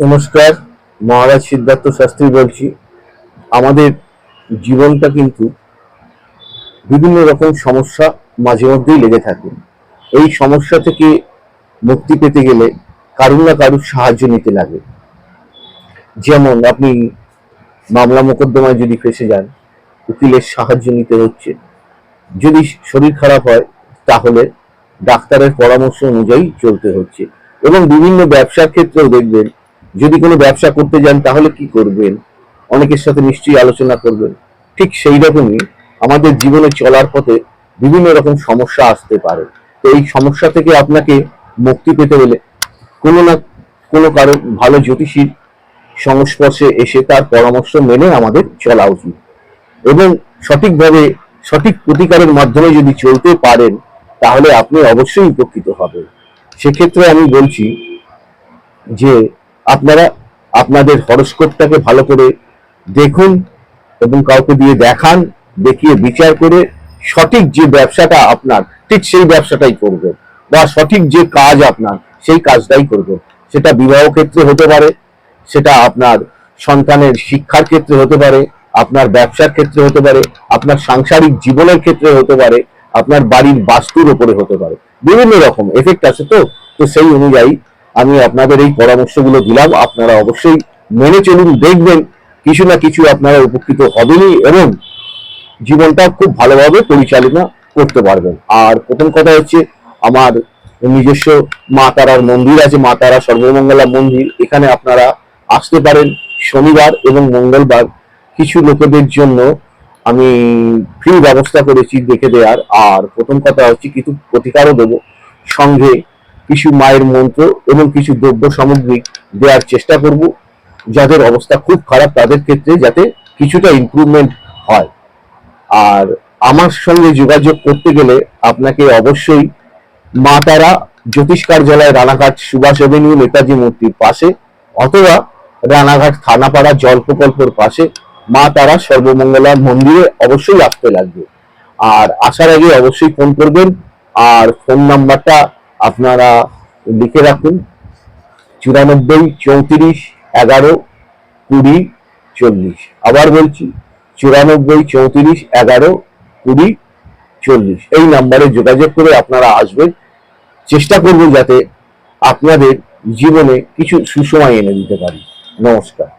নমস্কার, মহারাজ সিদ্ধার্থ শাস্ত্রী বলছি। আমাদের জীবনটা কিন্তু বিভিন্ন রকম সমস্যা মাঝে মধ্যেই লেগে থাকে। এই সমস্যা থেকে মুক্তি পেতে গেলে কারুর না কারুর সাহায্য নিতে লাগে। যেমন আপনি মামলা মোকদ্দমায় যদি ফেসে যান, উকিলের সাহায্য নিতে হচ্ছে। যদি শরীর খারাপ হয়, তাহলে ডাক্তারের পরামর্শ অনুযায়ী চলতে হচ্ছে। এবং বিভিন্ন ব্যবসার ক্ষেত্রেও দেখবেন, যদি কোনো ব্যবসা করতে যান তাহলে কি করবেন? অনেকের সাথে নিশ্চয়ই আলোচনা করবেন। ঠিক সেই রকমই আমাদের জীবনে চলার পথে বিভিন্ন রকম সমস্যা আসতে পারে। তো এই সমস্যা থেকে আপনাকে মুক্তি পেতে হলে কোনো না কোনো কারও ভালো জ্যোতিষীর সংস্পর্শে এসে তার পরামর্শ মেনে আমাদের চলা উচিত। এবং সঠিকভাবে সঠিক প্রতিকারের মাধ্যমে যদি চলতে পারেন, তাহলে আপনি অবশ্যই উপকৃত হবেন। সেক্ষেত্রে আমি বলছি যে আপনারা আপনাদের হরস্কোপটাকে ভালো করে দেখুন এবং কাউকে দিয়ে দেখান, দেখিয়ে বিচার করে সঠিক যে ব্যবসাটা আপনার, ঠিক সেই ব্যবসাটাই করবেন বা সঠিক যে কাজ আপনার, সেই কাজটাই করবেন। সেটা বিবাহ ক্ষেত্রে হতে পারে, সেটা আপনার সন্তানের শিক্ষার ক্ষেত্রে হতে পারে, আপনার ব্যবসার ক্ষেত্রে হতে পারে, আপনার সাংসারিক জীবনের ক্ষেত্রে হতে পারে, আপনার বাড়ির বাস্তুর ওপরে হতে পারে। বিভিন্ন রকম এফেক্ট আছে তো তো সেই অনুযায়ী আমি আপনাদের এই পরামর্শগুলো দিলাম। আপনারা অবশ্যই মেনে চলুন, দেখবেন কিছু না কিছু আপনারা উপকৃত হবেনই এবং জীবনটা খুব ভালোভাবে পরিচালনা করতে পারবেন। আর প্রথম কথা হচ্ছে আমার নিজস্ব মা তারার মন্দির আছে, মা তারা সর্বমঙ্গলা মন্দির। এখানে আপনারা আসতে পারেন শনিবার এবং মঙ্গলবার। কিছু লোকেদের জন্য আমি ফ্রি ব্যবস্থা করেছি দেখে দেওয়ার আর প্রথম কথা হচ্ছে কিছু প্রতিকারও দেবো। সঙ্গে কিছু মায়ের মন্ত্র এবং কিছু দ্রব্য সামগ্রী দেওয়ার চেষ্টা করব। যাদের অবস্থা খুব খারাপ তাদের ক্ষেত্রে যাতে কিছুটা ইমপ্রুভমেন্ট হয়। আর আমার সঙ্গে যোগাযোগ করতে গেলে আপনাকে অবশ্যই মা তারা জ্যোতিষ কার্যালয়, রানাঘাট, সুভাষ এভিনিউ, নেতাজি মূর্তির পাশে অথবা রানাঘাট থানাপাড়া জল প্রকল্পের পাশে মা তারা সর্বমঙ্গলা মন্দিরে অবশ্যই আসতে লাগবে। আর আসার আগে অবশ্যই ফোন করবেন। আর ফোন নাম্বারটা আপনারা লিখে রাখুন। চুরানব্বই চৌত্রিশ এগারো কুড়ি চল্লিশ। আবার বলছি, চুরানব্বই চৌত্রিশ এগারো কুড়ি চল্লিশ। এই নাম্বারে যোগাযোগ করে আপনারা আসবেন। চেষ্টা করব যাতে আপনাদের জীবনে কিছু সুসময় এনে দিতে পারি। নমস্কার।